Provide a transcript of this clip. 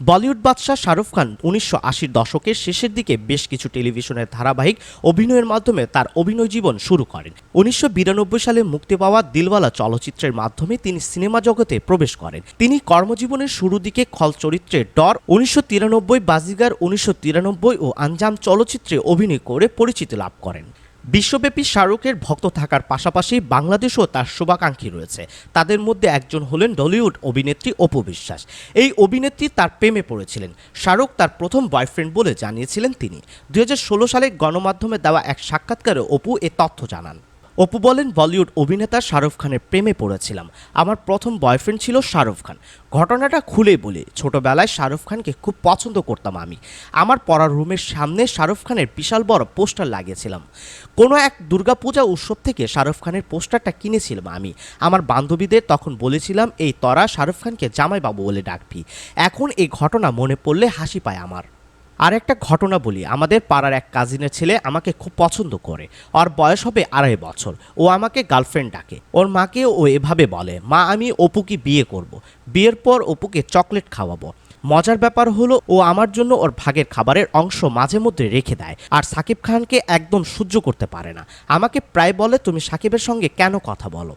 বলিউড বাদশাহ শাহরুখ খান উনিশশো আশির দশকের শেষের দিকে বেশ কিছু টেলিভিশনের ধারাবাহিক অভিনয়ের মাধ্যমে তার অভিনয় জীবন শুরু করেন। উনিশশো বিরানব্বই সালে মুক্তি পাওয়া দিলওয়ালা চলচ্চিত্রের মাধ্যমে তিনি সিনেমা জগতে প্রবেশ করেন। তিনি কর্মজীবনের শুরু দিকে খল চরিত্রে ডর, উনিশশো তিরানব্বই বাজিগার, উনিশশো তিরানব্বই ও আঞ্জাম চলচ্চিত্রে অভিনয় করে পরিচিতি লাভ করেন। বিশ্বব্যাপী শাহরুখের ভক্ত থাকার পাশাপাশি বাংলাদেশও তার শুভাকাঙ্ক্ষী রয়েছে। তাদের মধ্যে একজন হলেন ডলিউড অভিনেত্রী অপু বিশ্বাস। এই অভিনেত্রী তার প্রেমে পড়েছিলেন। শাহরুখ তার প্রথম বয়ফ্রেন্ড বলে জানিয়েছিলেন তিনি। দুই হাজার ষোলো সালে গণমাধ্যমে দেওয়া এক সাক্ষাৎকারে অপু এ তথ্য জানান। অপু বলেন, বলিউড অভিনেতা শাহরুখ খানের প্রেমে পড়েছিলাম। আমার প্রথম বয়ফ্রেন্ড ছিল শাহরুখ খান। ঘটনাটা খুলে বলি, ছোটবেলায় শাহরুখ খানকে খুব পছন্দ করতাম আমি। আমার পড়ার রুমের সামনে শাহরুখ খানের বিশাল বড় পোস্টার লাগিয়েছিলাম। কোনো এক দুর্গাপূজা উৎসব থেকে শাহরুখ খানের পোস্টারটা কিনেছিলাম আমি। আমার বান্ধবীদের তখন বলেছিলাম, এই তরা শাহরুখ খানকে জামাইবাবু বলে ডাকবি। এখন এই ঘটনা মনে পড়লে হাসি পায় আমার। আর একটা ঘটনা বলি। আমাদের পাড়ার এক কাজিনের ছেলে আমাকে খুব পছন্দ করে। ওর বয়স হবে আড়াই বছর। ও আমাকে গার্লফ্রেন্ড ডাকে। ওর মাকে ও এভাবে বলে, মা, আমি অপুকে বিয়ে করব। বিয়ের পর অপুকে চকলেট খাওয়াবো। মজার ব্যাপার হলো, ও আমার জন্য ওর ভাগের খাবারের অংশ মাঝে মধ্যে রেখে দেয় আর সাকিব খানকে একদম সহ্য করতে পারে না। আমাকে প্রায় বলে, তুমি সাকিবের সঙ্গে কেন কথা বলো?